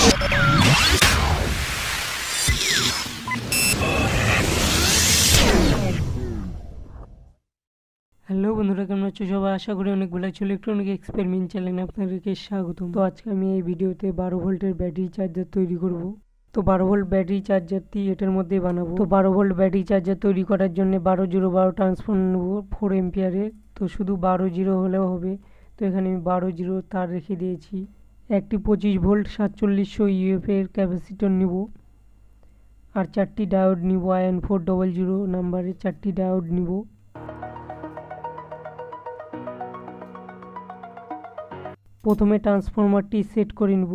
Hello বন্ধুরা, কেমন আছো? সবাই আশা করি অনেক ভালো আছো। ইলেকট্রনিক এক্সপেরিমেন্ট চ্যানেলে আপনাদেরকে স্বাগতম। তো আজকে আমি এই ভিডিওতে বারো ভোল্টের ব্যাটারি চার্জার তৈরি করব। তো বারো ভোল্ট ব্যাটারি চার্জারটি এটার মধ্যে বানাবো। তো বারো ভোল্ট ব্যাটারি চার্জার তৈরি করার জন্য বারো জিরো বারো ট্রান্সফর্ম নেব ফোর এম্পিয়ারের। তো শুধু বারো জিরো হলেও হবে। তো এখানে আমি বারো জিরো তার রেখে দিয়েছি। একটি পঁচিশ ভোল্ট সাতচল্লিশশো ইউএফ এর ক্যাপাসিটর নিব। আর চারটি ডায়োড নিব, আয়ন ফোর ডবল জিরো নাম্বারের চারটি ডায়োড নিব। প্রথমে ট্রান্সফরমারটি সেট করে নেব.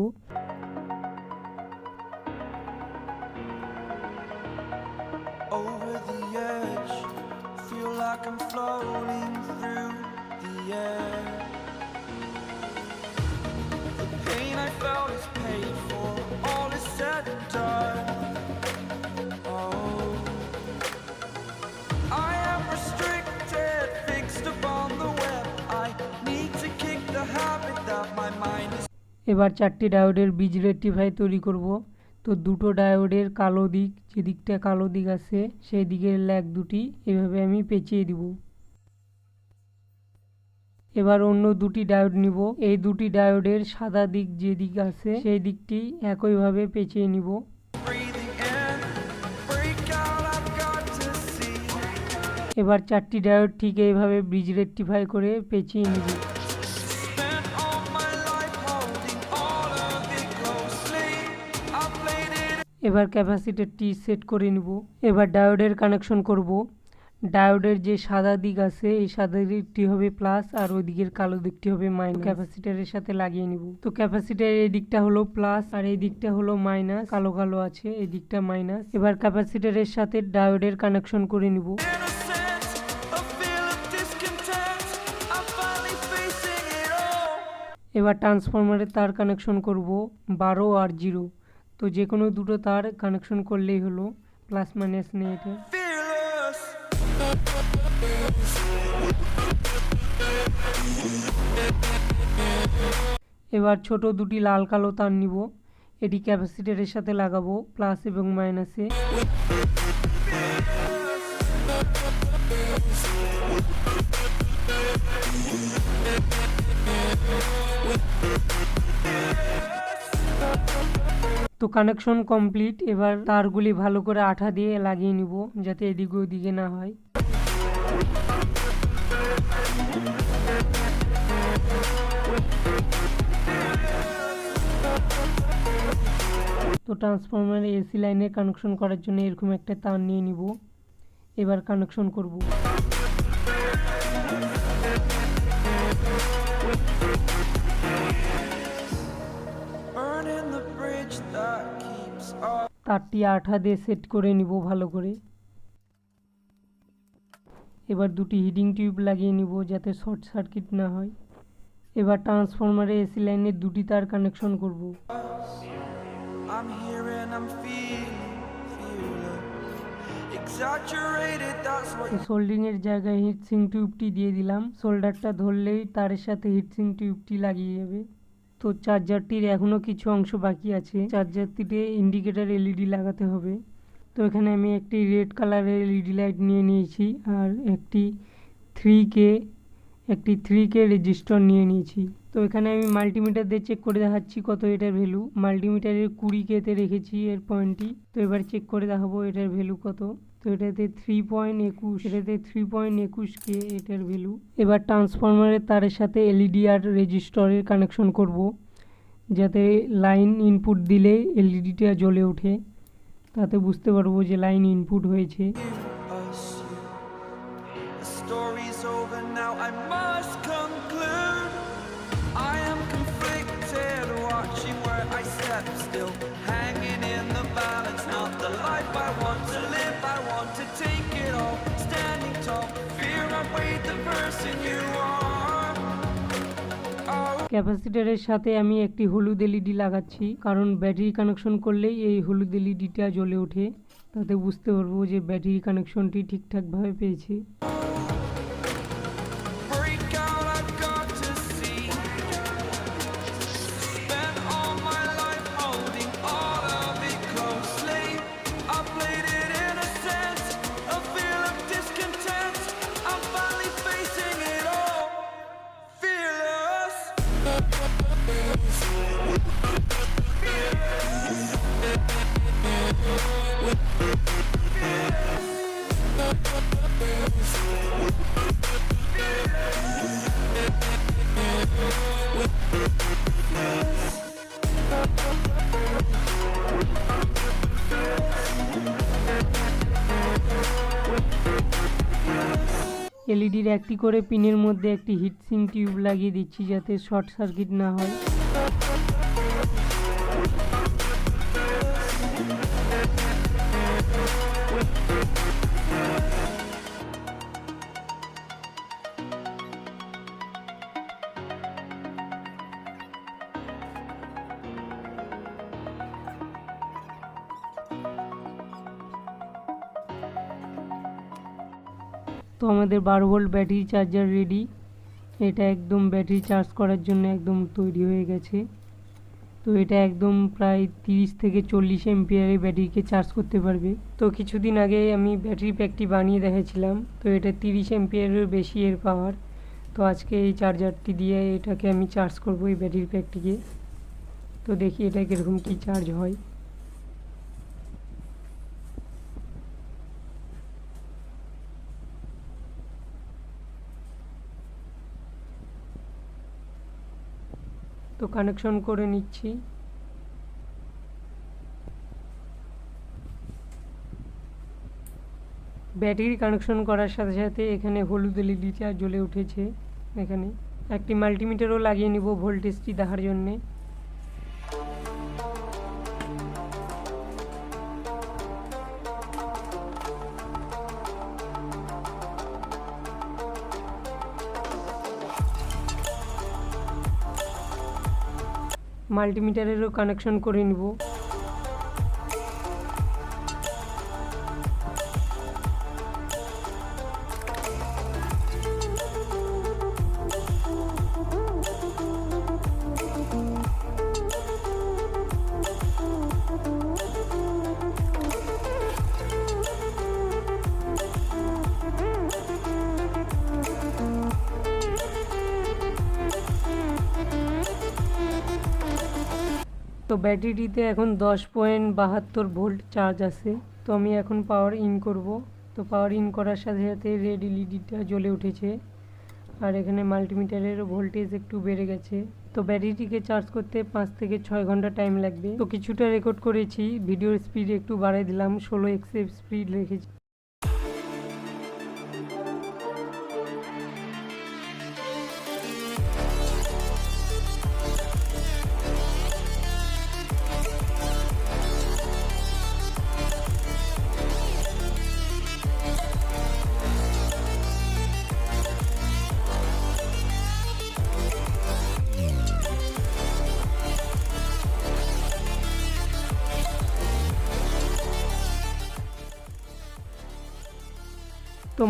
এবার চারটি ডায়োডের বীজ রেটিফাই তৈরি করব। তো দুটো ডায়োডের কালো দিক, যেদিকটা কালো দিক আছে, সেই দিকের ল্যাগ দুটি এভাবে আমি পেঁচিয়ে দিব। এবার অন্য দুটি ডায়োড নিব। এই দুটি ডায়োডের সাদা দিক যে দিক আছে, সেই দিকটি একইভাবে পেঁচিয়ে নিব. এবার চারটি ডায়োড ঠিক এইভাবে ব্রিজ রেক্টিফাই করে পেঁচিয়ে নিব। এবার ক্যাপাসিটরটি সেট করে নিব। এবার ডায়োডের কানেকশন করব। ডায়োডের যে সাদা দিক আছে এই সাদা দিকটি হবে প্লাস আর ওই দিকের কালো দিকটি হবে মাইনাস ক্যাপাসিটরের সাথে লাগিয়ে নিব। তো ক্যাপাসিটরের এই দিকটা হলো প্লাস আর এই দিকটা হলো মাইনাস কালো কালো আছে এই দিকটা মাইনাস এবার ক্যাপাসিটরের সাথে ডায়োডের কানেকশন করে নিব. এবার ট্রান্সফরমারের তার কানেকশন করব বারো আর জিরো তো যে কোনো দুটো তার কানেকশন করলেই হলো প্লাস মাইনাস নেই এটা. এবার ছোট দুটি লাল কালো তার নিব। এটি ক্যাপাসিটরের সাথে লাগাবো, প্লাস এবং মাইনাসে। তো কানেকশন কমপ্লিট, এবার তারগুলি ভালো করে আঠা দিয়ে লাগিয়ে নিব, যাতে এদিকে ওদিকে না হয়। ট্রান্সফরমারে এসি লাইনের কানেকশন করার জন্য এরকম একটা তার নিয়ে নিব। এবার কানেকশন করব. তারটি আঠা দিয়ে সেট করে নিব ভালো করে। এবার দুটি হিটিং টিউব লাগিয়ে নিব যাতে শর্ট সার্কিট না হয়। এবার ট্রান্সফরমারে এসি লাইনের দুটি তার কানেকশন করব। I'm here and I'm feeling fearless. Exaggerated, that's what তো সোল্ডিং এর জায়গায় হিটসিং টিউবটি দিয়ে দিলাম। সোল্ডারটা ধরলেই তারের সাথে হিটসিং টিউবটি লাগিয়ে যাবে। তো চার্জারটির এখনও কিছু অংশ বাকি আছে। চার্জারটিতে ইন্ডিকেটর এলইডি লাগাতে হবে। তো এখানে আমি একটি রেড কালারের এলইডি লাইট নিয়ে নিয়েছি আর একটি থ্রি কে একটি থ্রি কে রেজিস্টার নিয়ে নিয়েছি। তো এখানে আমি মাল্টিমিটার দিয়ে চেক করে দেখাচ্ছি কত এটার ভ্যালু মাল্টিমিটারের কুড়ি কেতে রেখেছি এর পয়েন্টটি তো এবার চেক করে দেখাবো এটার ভ্যালু কত। তো এটাতে থ্রি পয়েন্ট একুশ, এটাতে থ্রি পয়েন্ট একুশ কে এটার ভ্যালু এবার ট্রান্সফরমারের তারের সাথে এলইডি আর রেজিস্টরের কানেকশন করব। যাতে লাইন ইনপুট দিলে এলইডিটা জ্বলে ওঠে। তাতে বুঝতে পারব যে লাইন ইনপুট হয়েছে। Where I step still, hanging in the balance. Not the life I want to live, I want to take it all. Standing tall, fear I weighed the person you are. Oh. ক্যাপাসিটরের সাথে আমি একটি হলুদ LED লাগাচ্ছি কারণ battery connection করলেই এই হলুদ এলইডিটা জ্বলে ওঠে তাতে বুঝতে পারব যে ব্যাটারি কানেকশনটি ঠিকঠাকভাবে পেয়েছে এলইডির একটি করে পিনের মধ্যে একটি হিটসিং টিউব লাগিয়ে দিচ্ছি যাতে শর্ট সার্কিট না হয়। আমাদের বারো ভোল্ট ব্যাটারি চার্জার রেডি এটা একদম ব্যাটারি চার্জ করার জন্য একদম তৈরি হয়ে গেছে। তো এটা একদম প্রায় তিরিশ থেকে চল্লিশ এমপিয়ারের ব্যাটারিকে চার্জ করতে পারবে। তো কিছুদিন আগে আমি ব্যাটারি প্যাকটি বানিয়ে দেখেছিলাম তো এটা তিরিশ এমপিয়ারের বেশি এর পাওয়ার তো আজকে এই চার্জারটি দিয়ে এটাকে আমি চার্জ করব এই ব্যাটারি প্যাকটিকে তো দেখি এটা কীরকম কী চার্জ হয়। তো কানেকশন করে নিচ্ছি। ব্যাটারি কানেকশন করার সাথে সাথে এখানে হলুদ এলইডিটা জ্বলে উঠেছে, এখানে। একটি মাল্টিমিটারও লাগিয়ে নিব ভোল্টেজটি দেখার জন্যে। মাল্টিমিটারেরও কানেকশন করে নিব। তো ব্যাটারিটিতে এখন দশ পয়েন্ট বাহাত্তর ভোল্ট চার্জ আছে। তো আমি এখন পাওয়ার ইন করব। তো পাওয়ার ইন করার সাথে সাথে রেড এলইডিটা জ্বলে উঠেছে। আর এখানে মাল্টিমিটারের ভোল্টেজ একটু বেড়ে গেছে। তো ব্যাটারিটিকে চার্জ করতে পাঁচ থেকে ছয় ঘণ্টা টাইম লাগবে। তো কিছুটা রেকর্ড করেছি। ভিডিওর স্পিড একটু বাড়াই দিলাম। ষোলো এক্সের স্পিড রেখেছি।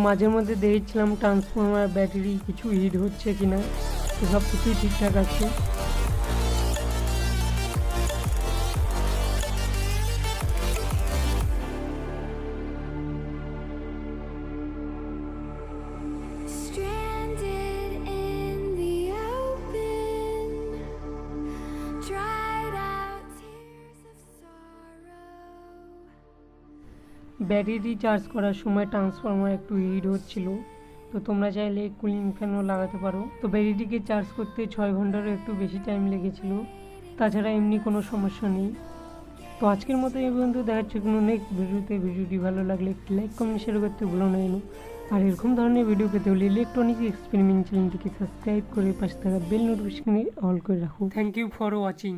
মাঝে মধ্যে দেখছিলাম ট্রান্সফর্মার ব্যাটারি কিছু হিট হচ্ছে কিনা তো সব কিছুই ঠিকঠাক আছে। ব্যাটারি চার্জ করার সময় ট্রান্সফর্মার একটু হিট হচ্ছিল। তো তোমরা চাইলে কুলিং ফ্যানও লাগাতে পারো। তো ব্যাটারিটিকে চার্জ করতে ছয় ঘন্টারও একটু বেশি টাইম লেগেছিল। তাছাড়া এমনি কোনো সমস্যা নেই। তো আজকের মতো এই পর্যন্ত দেখাচ্ছে কোনো নেক্সট ভিডিওতে। ভিডিওটি ভালো লাগলে একটি লাইক কমেন্ট শেয়ার করতে ভুলো না যেন। আর এরকম ধরনের ভিডিও পেতে হলে ইলেকট্রনিক্স এক্সপেরিমেন্ট চ্যানেলটিকে সাবস্ক্রাইব করে পাশে থাকা বেল নোটিফিকেশনে অল করে রাখো। Thank you for watching